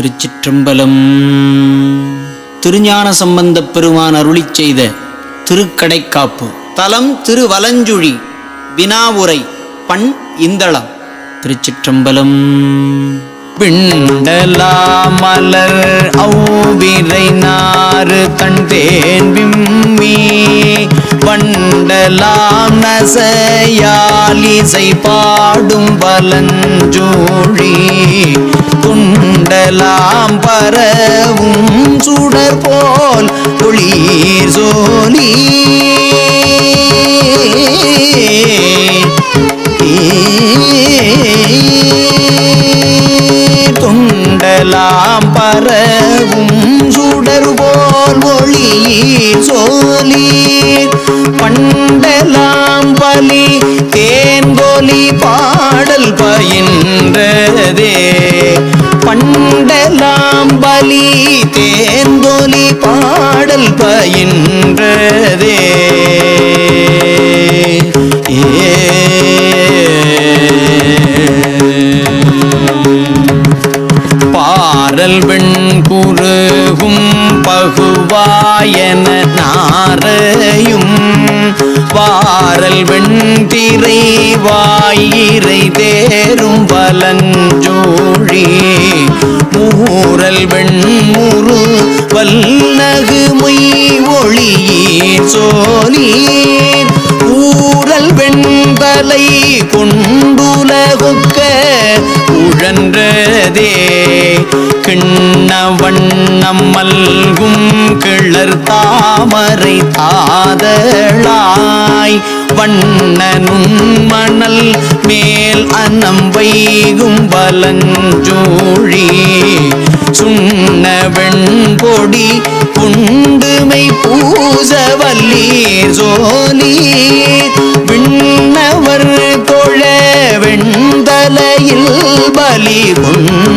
திருச்சிற்றம்பலம். திருஞான சம்பந்தப் பெருமான் அருளி செய்த திருக்கடைக்காப்பு. தலம் திருவலஞ்சுழி வினாவுரை பண் இந்தளம். திருச்சிற்றம்பலம். பிண்டலா மலர் ஔவிரை நாறு கண்டேன் விம்மி. வண்டலாம் நசையால் பாடும் பலஞ்சோழி துண்டலாம் பரவும் சுடர் போல் ஒளிர் சோலி தொண்டலாம் பரவும் சுடர் போல் ஒளி சோலி பண்டலாம் பலி தேன்கோலி பாடல் பயின்றதே. பண்டலாம் பலி தேன்கொலி பாடல் பயின்றதே. பாரல் வெண் குருகும் பகுவாயன நாரையும் வாரல் வெண்திரை வாயிரை தேரும் வலஞ்சோழி ஊரல் வெண்முரு வல்லகு மொய் ஒளியே சோனீர் ஊரல் வெண்பலை கொண்டுலகுக்க உழன்றதே கிண்ண வண்ணம் மல்கும் கிளர் தாமரை தாதளாய். வண்ணனும் மணல் மேல் அன்னம் வைகும் பலஞ்சோழி சுண்ண வெண்பொடி புண்டுமை பூசவல்லீர் சோலீர் விண்ணவர் தொழ வெண்தலையில் பலி கொண்டதே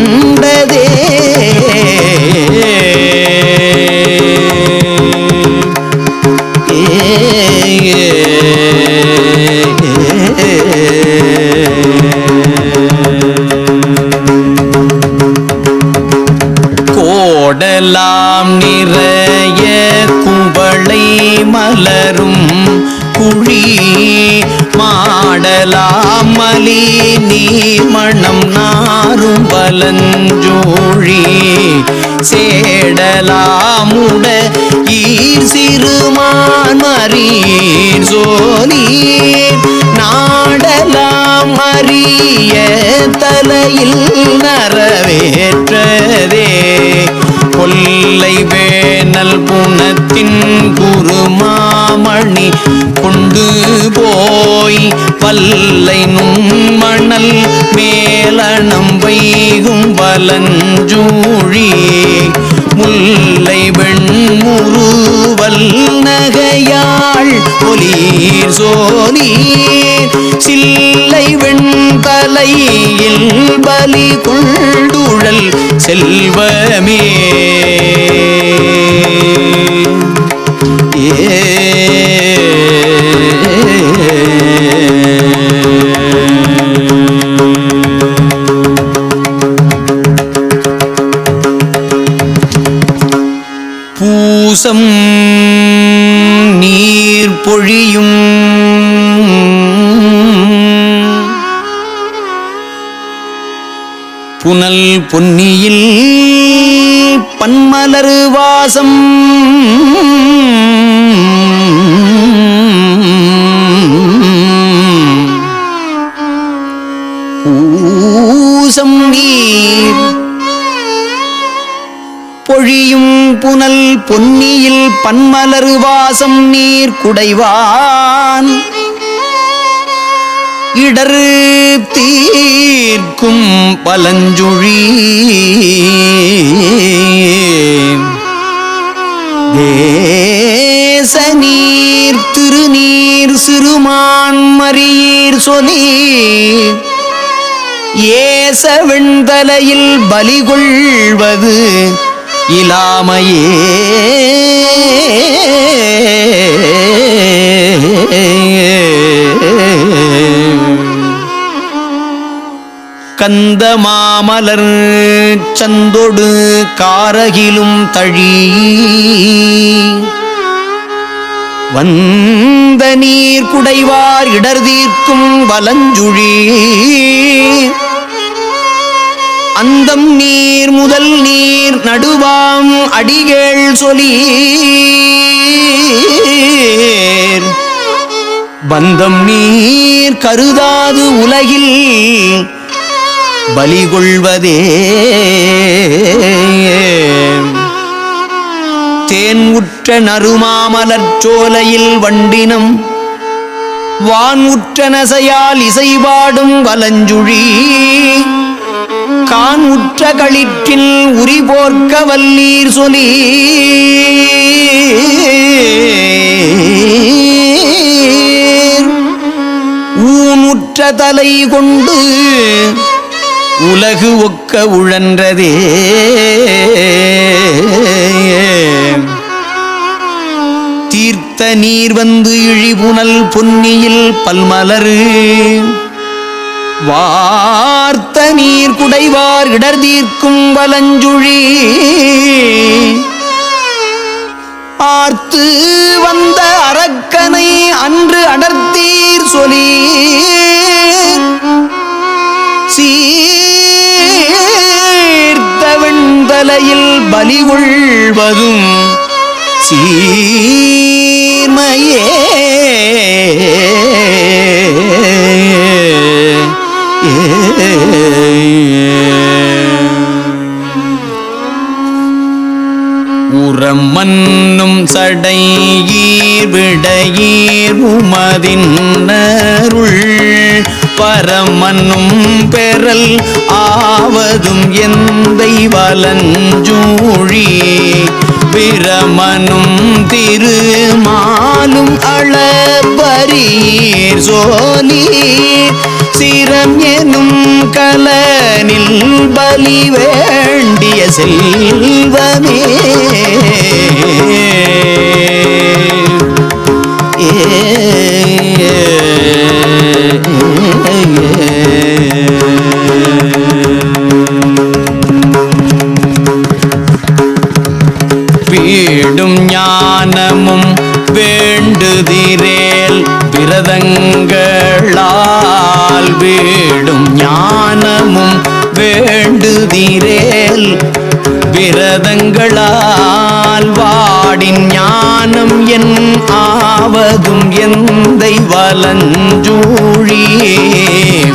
மலரும் குழி மாடலாமலி நீ மணம் நாரும் பலஞ்சோழி. சேடலாமுட ஈர் சிறுமான் மறீர் சோனீர். நாடலாம் அறிய தலையில் நரவேற்றதே வல்லை நுண்மணல் மேலணம் வைகும் வலஞ்சூழி. முல்லை வெண்முருவல் நகையாள் ஒலீர் சோலீர். சில்லை வெண்தலையில் பலி கொண்டுழல் செல்வமே. பூசம் நீர் பொழியும். புனல் பொன்னியில் பன்மலரு வாசம். பூசம் நீர் பொழியும் புனல் பொன்னியில் பன்மலரு வாசம் நீர் குடைவான். இடரு தீர்க்கும் பலஞ்சுழி தேச நீர் திருநீர் சிறுமான் மறியீர் சொலி ஏச வெண்தலையில் பலிகொள்வது இலாமையே. கந்த மாமலர் சந்தொடு காரகிலும் தழி. வந்த நீர் குடைவார் இடர் தீர்க்கும் வலஞ்சுழி அந்தம் நீர் முதல் நீர் நடுவாம் அடிகேள் சொலி பந்தம் நீர் கருதாது உலகில் பலிகொள்வதே தேன் உற்ற நறுமாமலற்றோலையில் வண்டினம் வான் உற்ற நசையால் இசைபாடும் வலஞ்சுழி. கான் உற்ற களிற்றில் உரிபோர்க்க வல்லீர் சொலி. ஊனுற்ற தலை கொண்டு உலகு ஒக்க உழன்றதே. தீர்த்த நீர் வந்து இழிபுனல் பொன்னியில் பல்மலரு. வார்த்த நீர் குடைவார் இடர் தீர்க்கும் வலஞ்சுழி. ஆர்த்து வந்த அரக்கனை அன்று அடர்த்தீர் சொலி சீர்த்தவெண்தலையில் பலி கொள்வதும் சீர்மையே. உரம் மன்னும் சடையீர் விடையீர் உமதின்னருள் பரமன்னும் பெறல் ஆவதும் எந்தை வலஞ்சூழி பிரமனும் திருமாலும் அளபரீர் சோலி வீரம் எனும் கலனில் பலி வேண்டிய செல்வமே. வீடும் ஞானமும் வேண்டுதிரேல் விரதங்களால் வீடும் ஞானமும் வேண்டுதிரேல். விரதங்களால் வாடின் ஞானம் என் ஆவதும் எந்தை வலஞ்சூழி.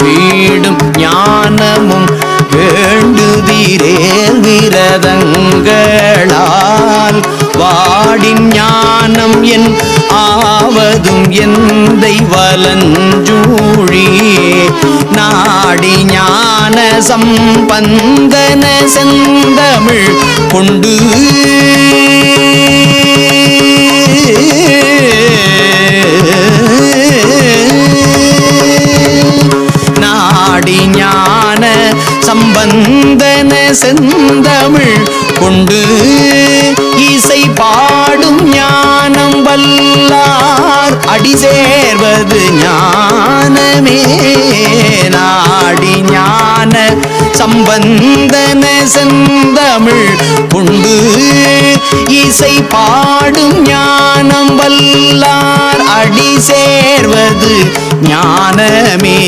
வீடும் ஞானமும் வேண்டுதிரேல். விரதங்களால் வாடின் ஞானம் என் ஆவதும் எந்தை வலஞ்சூழி நாடி ஞான சம்பந்தன செந்தமிழ் கொண்டு சம்பந்தன செந்தமிழ் கொண்டு இசை பாடும் ஞானம் வல்லார் அடி சேர்வது ஞானமே. நாடி ஞான சம்பந்தன செந்தமிழ் கொண்டு இசை பாடும் ஞானம் வல்லார் அடி சேர்வது ஞானமே.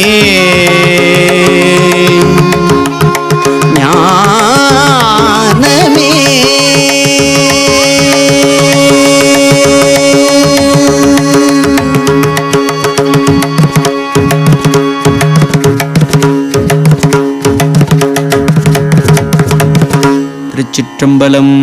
ஞானமே திருச்சிற்றம்பலம்